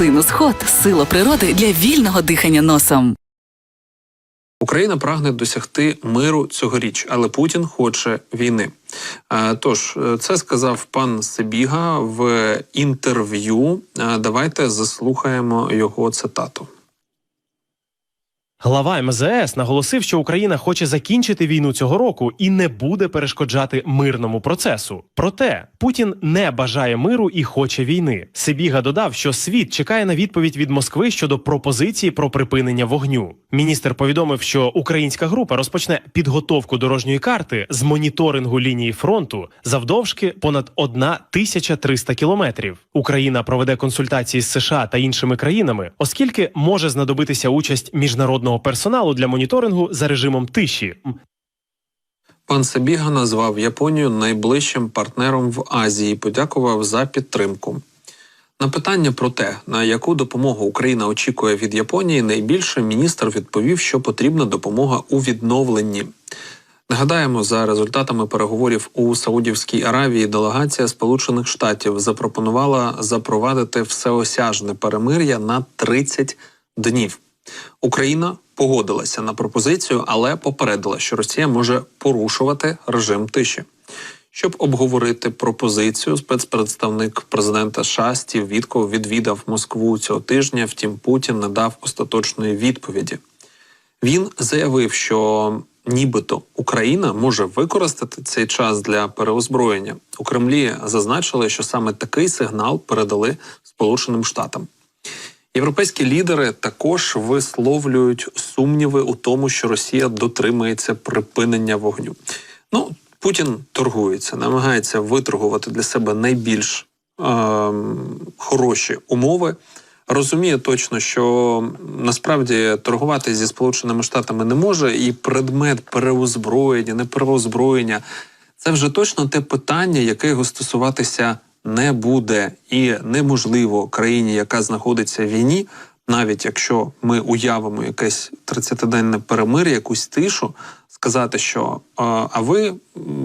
Синус Хот сила природи для вільного дихання носом. Україна прагне досягти миру цьогоріч, але Путін хоче війни. Тож, е, це сказав пан Сибіга в інтерв'ю. Давайте заслухаємо його цитату. Глава МЗС наголосив, що Україна хоче закінчити війну цього року і не буде перешкоджати мирному процесу. Проте Путін не бажає миру і хоче війни. Сибіга додав, що світ чекає на відповідь від Москви щодо пропозиції про припинення вогню. Міністр повідомив, що українська група розпочне підготовку дорожньої карти з моніторингу лінії фронту завдовжки понад 1300 кілометрів. Україна проведе консультації з США та іншими країнами, оскільки може знадобитися участь міжнародного персоналу для моніторингу за режимом тиші. Пан Сабіга назвав Японію найближчим партнером в Азії. Подякував за підтримку. На питання про те, на яку допомогу Україна очікує від Японії, найбільше міністр відповів, що потрібна допомога у відновленні. Нагадаємо, за результатами переговорів у Саудівській Аравії делегація Сполучених Штатів запропонувала запровадити всеосяжне перемир'я на 30 днів. Україна погодилася на пропозицію, але попередила, що Росія може порушувати режим тиші. Щоб обговорити пропозицію, спецпредставник президента США Стів Вітков відвідав Москву цього тижня. Втім, Путін не дав остаточної відповіді. Він заявив, що нібито Україна може використати цей час для переозброєння. У Кремлі зазначили, що саме такий сигнал передали Сполученим Штатам. Європейські лідери також висловлюють сумніви у тому, що Росія дотримається припинення вогню. Ну, Путін торгується, намагається виторгувати для себе найбільш ем, хороші умови. Розуміє точно, що насправді торгувати зі Сполученими Штатами не може, і предмет переозброєння, не переозброєння це вже точно те питання, яке його стосуватися не буде, і неможливо країні, яка знаходиться в війні, навіть якщо ми уявимо якесь 30-денне перемир'я, якусь тишу, сказати, що а, ви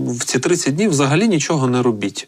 в ці 30 днів взагалі нічого не робіть.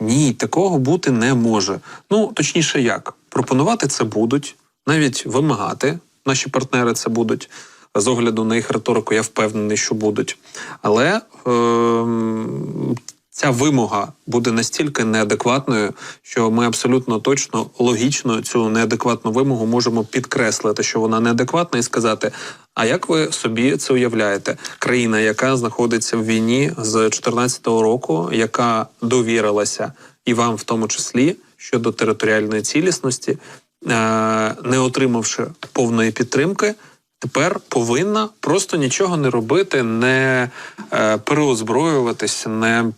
Ні, такого бути не може. Ну точніше, як пропонувати це будуть, навіть вимагати. Наші партнери це будуть з огляду на їх риторику. Я впевнений, що будуть. Але ем, ця вимога буде настільки неадекватною, що ми абсолютно точно логічно цю неадекватну вимогу можемо підкреслити, що вона неадекватна, і сказати: а як ви собі це уявляєте? Країна, яка знаходиться в війні з 2014 року, яка довірилася і вам, в тому числі, щодо територіальної цілісності, е, не отримавши повної підтримки. Тепер повинна просто нічого не робити, не е, переозброюватись, не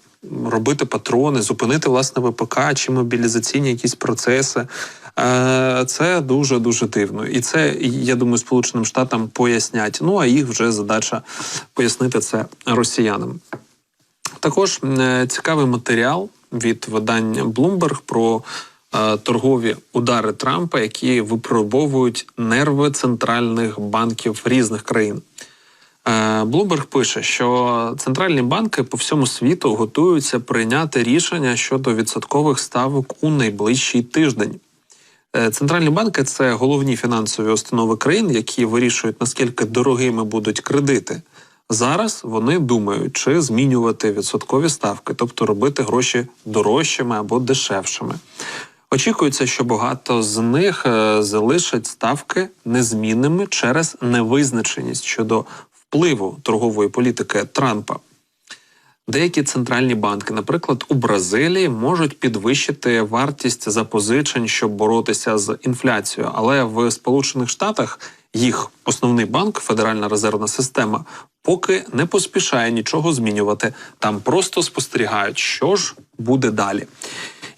робити патрони, зупинити власне ВПК чи мобілізаційні якісь процеси. Е, це дуже дуже дивно, і це я думаю, Сполученим Штатам пояснять. Ну а їх вже задача пояснити це росіянам. Також е, цікавий матеріал від видання Bloomberg про е, торгові удари Трампа, які випробовують нерви центральних банків різних країн. Е, Bloomberg пише, що центральні банки по всьому світу готуються прийняти рішення щодо відсоткових ставок у найближчий тиждень. Е, Центральні банки це головні фінансові установи країн, які вирішують наскільки дорогими будуть кредити. Зараз вони думають, чи змінювати відсоткові ставки, тобто робити гроші дорожчими або дешевшими. Очікується, що багато з них е, залишать ставки незмінними через невизначеність щодо впливу торгової політики Трампа. Деякі центральні банки, наприклад, у Бразилії, можуть підвищити вартість запозичень, щоб боротися з інфляцією. Але в Сполучених Штатах їх основний банк, Федеральна резервна система, поки не поспішає нічого змінювати. Там просто спостерігають, що ж буде далі.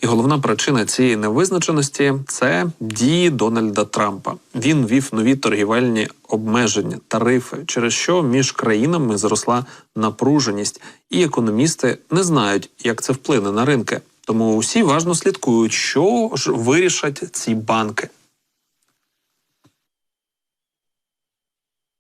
І головна причина цієї невизначеності це дії Дональда Трампа. Він ввів нові торгівельні обмеження, тарифи, через що між країнами зросла напруженість, і економісти не знають, як це вплине на ринки. Тому усі важно слідкують, що ж вирішать ці банки.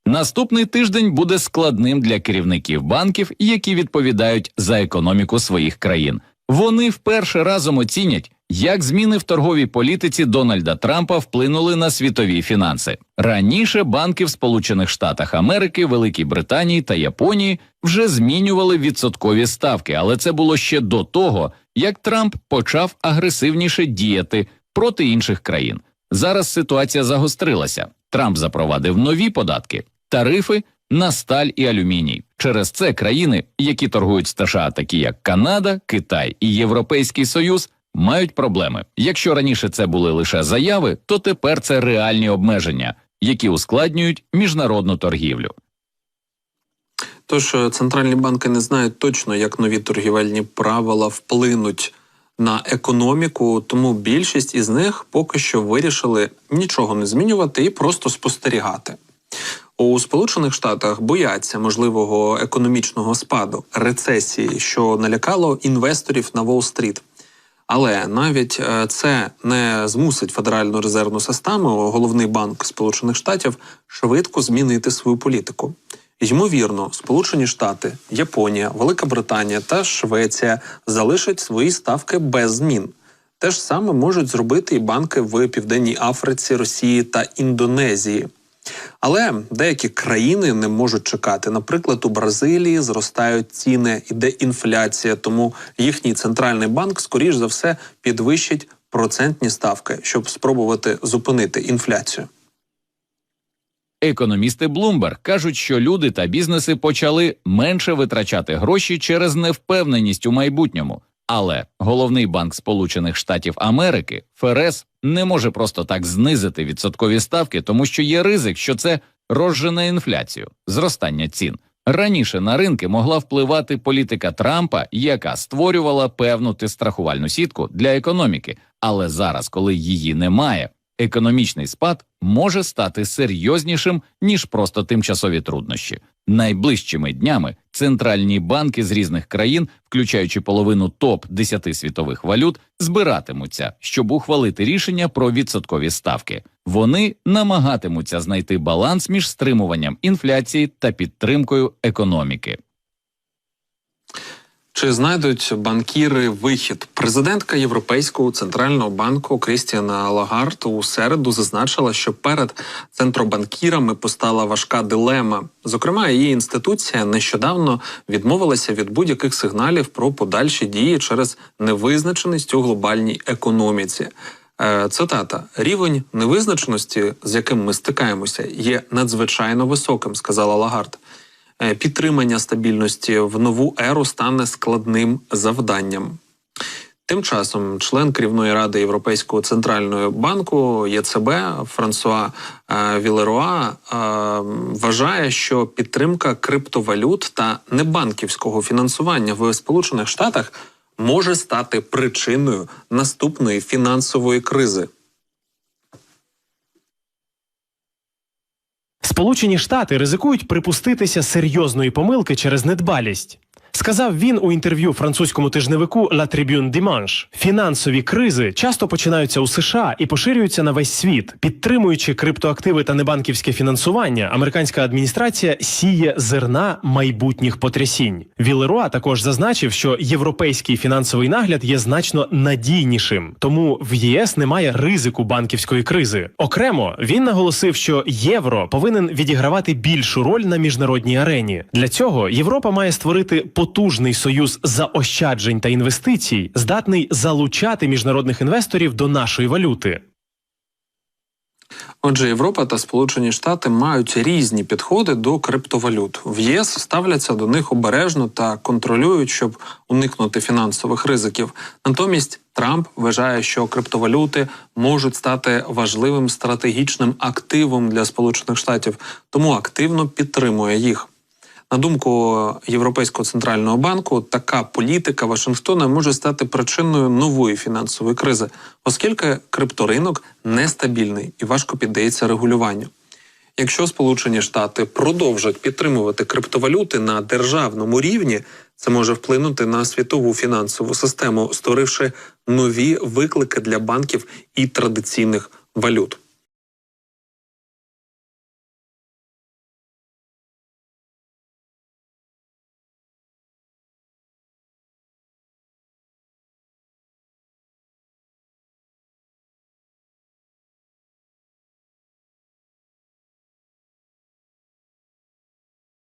Наступний тиждень буде складним для керівників банків, які відповідають за економіку своїх країн. Вони вперше разом оцінять, Як зміни в торговій політиці Дональда Трампа вплинули на світові фінанси? Раніше банки в Сполучених Штатах Америки, Великій Британії та Японії вже змінювали відсоткові ставки, але це було ще до того, як Трамп почав агресивніше діяти проти інших країн. Зараз ситуація загострилася. Трамп запровадив нові податки, тарифи на сталь і алюміній. Через це країни, які торгують з США, такі як Канада, Китай і Європейський Союз, мають проблеми. Якщо раніше це були лише заяви, то тепер це реальні обмеження, які ускладнюють міжнародну торгівлю. Тож е, центральні банки не знають точно, як нові торгівельні правила вплинуть на економіку, тому більшість із них поки що вирішили нічого не змінювати і просто спостерігати. У Сполучених Штатах бояться можливого економічного спаду, рецесії, що налякало інвесторів на Уолл-стріт. Але навіть е, це не змусить Федеральну резервну систему, головний банк Сполучених Штатів, швидко змінити свою політику. Ймовірно, Сполучені Штати, Японія, Велика Британія та Швеція залишать свої ставки без змін. Те ж саме можуть зробити і банки в Південній Африці, Росії та Індонезії. Але деякі країни не можуть чекати. Наприклад, у Бразилії зростають ціни, іде інфляція, тому їхній центральний банк, скоріш за все, підвищить процентні ставки, щоб спробувати зупинити інфляцію. Економісти Bloomberg кажуть, що люди та бізнеси почали менше витрачати гроші через невпевненість у майбутньому. Але головний банк Сполучених Штатів Америки ФРС не може просто так знизити відсоткові ставки, тому що є ризик, що це розжене інфляцію, зростання цін. Раніше на ринки могла впливати політика Трампа, яка створювала певну тистрахувальну сітку для економіки. Але зараз, коли її немає, економічний спад може стати серйознішим ніж просто тимчасові труднощі. Найближчими днями центральні банки з різних країн, включаючи половину топ 10 світових валют, збиратимуться, щоб ухвалити рішення про відсоткові ставки. Вони намагатимуться знайти баланс між стримуванням інфляції та підтримкою економіки. Чи знайдуть банкіри вихід? Президентка Європейського центрального банку Крістіана Лагард у середу зазначила, що перед центробанкірами постала важка дилема. Зокрема, її інституція нещодавно відмовилася від будь-яких сигналів про подальші дії через невизначеність у глобальній економіці. Е, Цитата: рівень невизначеності, з яким ми стикаємося, є надзвичайно високим, сказала Лагард. Е, Підтримання стабільності в нову еру стане складним завданням. Тим часом член керівної ради Європейського центрального банку ЄЦБ Франсуа е, Вілеруа е, вважає, що підтримка криптовалют та небанківського фінансування в Сполучених Штатах може стати причиною наступної фінансової кризи. Сполучені Штати ризикують припуститися серйозної помилки через недбалість. Сказав він у інтерв'ю французькому тижневику La Tribune Dimanche. Фінансові кризи часто починаються у США і поширюються на весь світ. Підтримуючи криптоактиви та небанківське фінансування, американська адміністрація сіє зерна майбутніх потрясінь. Вілеруа також зазначив, що європейський фінансовий нагляд є значно надійнішим, тому в ЄС немає ризику банківської кризи. Окремо він наголосив, що євро повинен відігравати більшу роль на міжнародній арені. Для цього Європа має створити потужний союз заощаджень та інвестицій, здатний залучати міжнародних інвесторів до нашої валюти. Отже, Європа та Сполучені Штати мають різні підходи до криптовалют. В ЄС ставляться до них обережно та контролюють, щоб уникнути фінансових ризиків. Натомість Трамп вважає, що криптовалюти можуть стати важливим стратегічним активом для Сполучених Штатів, тому активно підтримує їх. На думку Європейського центрального банку, така політика Вашингтона може стати причиною нової фінансової кризи, оскільки крипторинок нестабільний і важко піддається регулюванню. Якщо Сполучені Штати продовжать підтримувати криптовалюти на державному рівні, це може вплинути на світову фінансову систему, створивши нові виклики для банків і традиційних валют.